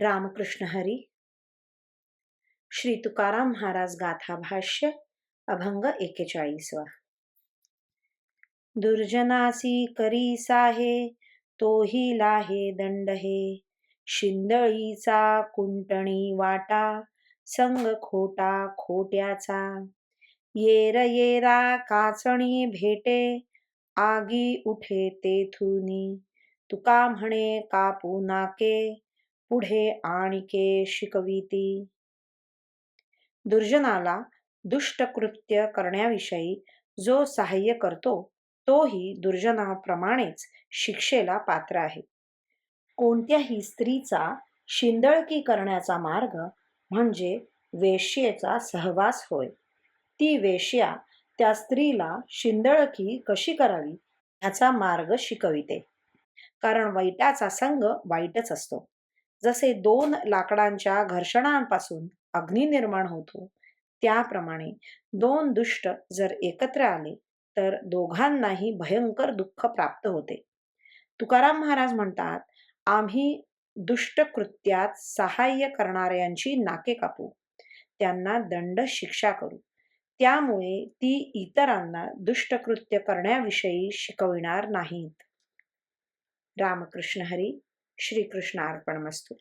रामकृष्ण हरी। श्री तुकाराम महाराज गाथा भाष्य अभंग एकेचाळीसवा। दुर्जनासी करी साहे तोही लाहे दंड हे शिंदळीचा कुंटणी वाटा संग खोटा खोट्याचा। येर येरा काचणी भेटे आगी उठे तेथुनी। तुका म्हणे कापू नाके पुढे आणिके शिकविती. दुर्जनाला दुष्टकृत्य करण्याविषयी जो सहाय्य करतो तोही दुर्जनाप्रमाणेच शिक्षेला पात्र आहे. कोणत्याही स्त्रीचा शिंदळकी करण्याचा मार्ग म्हणजे वेश्येचा सहवास होय. ती वेश्या त्या स्त्रीला शिंदळकी कशी करावी याचा मार्ग शिकविते. कारण वाईटाचा संग वाईटच असतो. जसे दोन लाकडांच्या घर्षणांपासून अग्नी निर्माण होतो त्याप्रमाणे दोन दुष्ट जर एकत्र आले तर दोघांनाही भयंकर दुःख प्राप्त होते. तुकाराम महाराज म्हणतात आम्ही दुष्ट कृत्यात सहाय्य करणाऱ्यांची नाके कापू त्यांना दंड शिक्षा करू. त्यामुळे ती इतरांना दुष्टकृत्य करण्याविषयी शिकविणार नाहीत. रामकृष्ण हरी श्रीकृष्ण अर्पण मस्तू